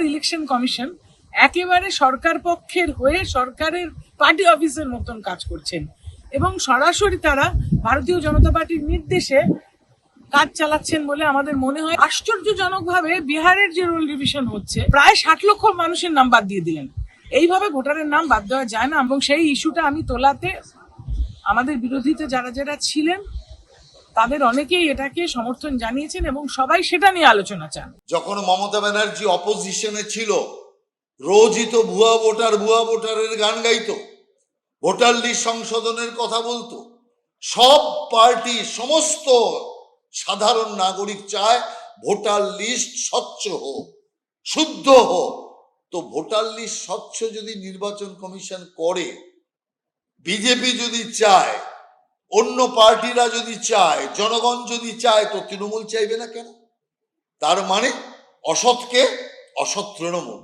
এখানকার election commission একেবারে সরকার পক্ষের হয়ে সরকারের পার্টি অফিসের মতন কাজ করছেন। এবং সরাসরি তারা ভারতীয় জনতা পার্টির নির্দেশে কাজ চালাচ্ছেন বলে আমাদের মনে হয়। আশ্চর্যজনকভাবে বিহারের যে রোল ডিভিশন হচ্ছে, প্রায় ষাট লক্ষ মানুষের নাম বাদ দিয়ে দিলেন। এইভাবে ভোটারের নাম বাদ দেওয়া যায় না এবং সেই ইস্যুটা আমি তোলাতে আমাদের বিরোধীতে যারা যারা ছিলেন তাদের অনেকেই এটাকে সমর্থন জানিয়েছেন এবং সবাই সেটা নিয়ে আলোচনা চান। যখন মমতা ব্যানার্জি অপোজিশনে ছিল, রোজই তো ভুয়া ভোটার ভুয়া ভোটারের গান গাইতো, ভোটার লিস্ট সংশোধনের কথা বলতো। সব পার্টি, সমস্ত সাধারণ নাগরিক চায় ভোটার লিস্ট স্বচ্ছ হোক, শুদ্ধ হোক। তো ভোটার লিস্ট স্বচ্ছ যদি নির্বাচন কমিশন করে, বিজেপি যদি চায় অন্য পার্টিরা যদি চায়, জনগণ যদি চায়, তো তৃণমূল চাইবে না কেন? তার মানে অসৎকে অসৎ তৃণমূল।